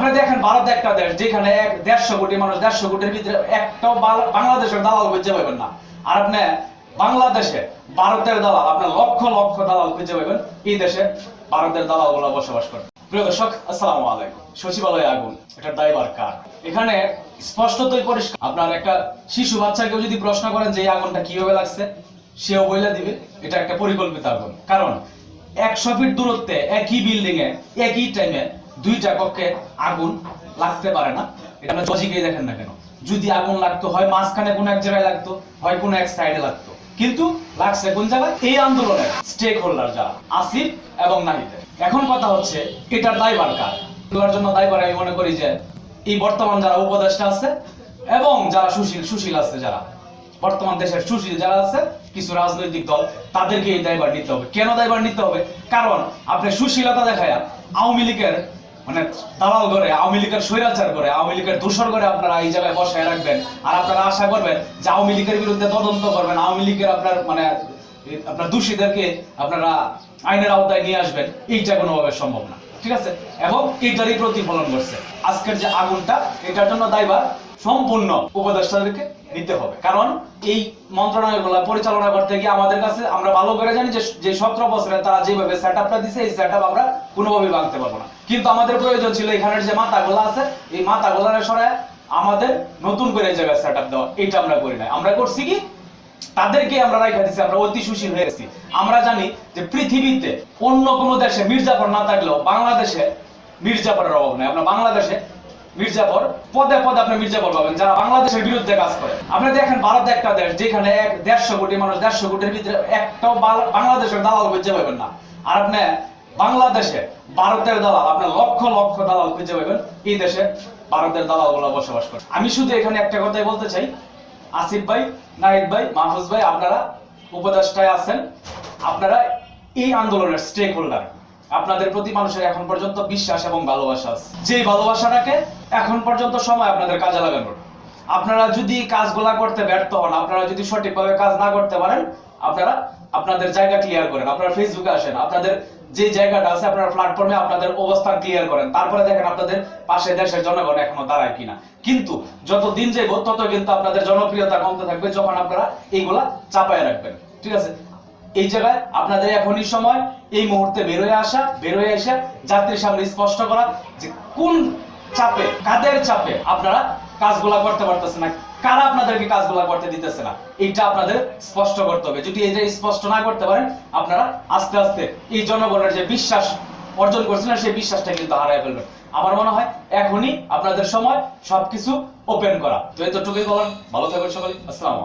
আপনি দেখেন ভারত একটা দেশ যেখানে এক দেড়শো কোটি মানুষ, দেড়শো কোটির ভিতরে একটাও বাংলাদেশের দালাল খুঁজে পাবেন না। আর আপনি বাংলাদেশে ভারতের দালাল আপনার লক্ষ লক্ষ দালাল খুঁজে পাবেন, এই দেশে ভারতের দালালগুলা বসবাস করে প্রিয় দর্শক, আসসালামু আলাইকুম। সচিবালয়ে আগুন, এটা দায়বার কার? এখানে স্পষ্টতই পরিষ্কার। আপনার একটা শিশু বাচ্চাকেও যদি প্রশ্ন করেন যে এই আগুনটা কীভাবে লাগছে, সেও বইলা দিবে, এটা একটা পরিকল্পিত আগুন। কারণ একশো ফিট দূরত্বে একই বিল্ডিং এ একই টাইমে দুইটা কক্ষে আগুন লাগতে পারে না। এটা আমরা লজিকেই দেখেন না কেন? যদি আগুন লাগতো, হয় মাঝখানে কোনো এক জায়গায় লাগতো, হয় কোনো এক সাইডে লাগতো। কিন্তু লাগছে কোন জায়গায়? এই আন্দোলনের স্টেক হোল্ডার যারা, আসিফ এবং নাহিদ। এখন কথা হচ্ছে, এটার দায়বার কার? এগুলোর জন্য দায়বার আমি মনে করি যে, এই বর্তমান যারা উপদেষ্টা আছে এবং যারা সুশীল সুশীল আছে যারা, বর্তমান দেশের সুশীল যারা আছে, কিছু রাজনৈতিক দল, তাদেরকে এই দায়ভার নিতে হবে। কেন দায়ভার নিতে হবে? কারণ আপনি সুশীলতা দেখায় আওয়ামী লীগের মানে দালাল করে আওয়ামী লীগের স্বৈরাচার করে, আওয়ামী লীগের দূষর করে আপনারা এই জায়গায় বসায় রাখবেন। আর আপনারা আশা করবেন যে আওয়ামী লীগের বিরুদ্ধে তদন্ত করবেন, আওয়ামী লীগের আপনার মানে আপনার দোষীদেরকে আপনারা আইনের আওতায় নিয়ে আসবেন। এইটা কোনোভাবে সম্ভব না। ঠিক আছে? এবং এইটারই প্রতিফলন করছে আজকের যে আগুনটা, এটার জন্য দায়ভার সম্পূর্ণ উপদেষ্টাদেরকে নিতে হবে। কারণ এই মন্ত্রণালয়গুলো পরিচালনা করতে গিয়ে আমাদের কাছে আমরা ভালো করে জানি যে যে সতেরো বছরে তারা যেভাবে সেট আপটা দিছে, এই সেট আমরা কোনোভাবেই ভাঙতে পারব না। কিন্তু আমাদের প্রয়োজন ছিল এখানের যে মাথাগুলো আছে, এই মাথাগুলার সরায় আমাদের নতুন করে জায়গায় সেট আপ দেওয়া। এটা আমরা করি না আমরা করছি কি? তাদেরকে আমরা রাখা দিচ্ছি আমরা অতি সুশীল হয়ে গেছি। আমরা জানি যে পৃথিবীতে অন্য কোনো দেশে মির্জাফর না থাকলেও বাংলাদেশে মির্জাফরের অভাব নেই। আমরা বাংলাদেশে মির্জাফর পদে পদে আপনি মির্জাফর পাবেন, যারা বাংলাদেশের বিরুদ্ধে কাজ করে। আপনি দেখেন ভারত একটা দেশ, যেখানে এক দেড়শো কোটি মানুষ, দেড়শো কোটির ভিতরে একটাও বাংলাদেশের দালাল খুঁজে পাবেন না। আর আপনি বাংলাদেশে ভারতের দালাল আপনার লক্ষ লক্ষ দালাল খুঁজে পাবেন, এই দেশে ভারতের দালালগুলা বসবাস করে। আমি শুধু এখানে একটা কথাই বলতে চাই। আসিফ ভাই, নাহিদ ভাই, মাহফুজ ভাই, আপনারা উপদেষ্টায় আছেন। আপনারা এই আন্দোলনের স্টেক হোল্ডার আপনাদের প্রতি মানুষের এখন পর্যন্ত বিশ্বাস এবং ভালোবাসা আছে। যে ভালোবাসাটাকে এখন পর্যন্ত সময় আপনাদের কাজে লাগানোর আপনারা যদি কাজগুলা করতে ব্যর্থ হন, আপনারা যদি সঠিকভাবে কাজ না করতে পারেন, আপনারা আপনাদের জায়গা ক্লিয়ার করেন, আপনারা ফেসবুকে আসেন, আপনাদের যে জায়গাটা আছে, আপনারা প্ল্যাটফর্মে আপনাদের অবস্থান ক্লিয়ার করেন। তারপরে দেখেন আপনাদের পাশে দেশের জনগণ এখনও দাঁড়ায় কিনা। কিন্তু যত দিন যাইব, তত কিন্তু আপনাদের জনপ্রিয়তা কমতে থাকবে যখন আপনারা এইগুলা চাপায় রাখবেন। ঠিক আছে? এই জায়গায় আপনাদের এখনই সময়, এই মুহূর্তে বেরোয় আসা, বেরোয় এসে যাত্রীর সামনে স্পষ্ট করা যে কোন চাপে, কাদের চাপে আপনারা কাজগুলা করতে পারতেছে না, কারা আপনাদেরকে কাজগুলা করতে দিতেছে না, এইটা আপনাদের স্পষ্ট করতে হবে। যদি এটা স্পষ্ট না করতে পারেন, আপনারা আস্তে আস্তে এই জনগণের যে বিশ্বাস অর্জন করছিলেন সেই বিশ্বাসটা কিন্তু হারায় ফেলবেন। আমার মনে হয় এখনই আপনাদের সময় সবকিছু ওপেন করা। তো এতটুকুই বলেন ভালো থাকবেন সবাই। আসসালামু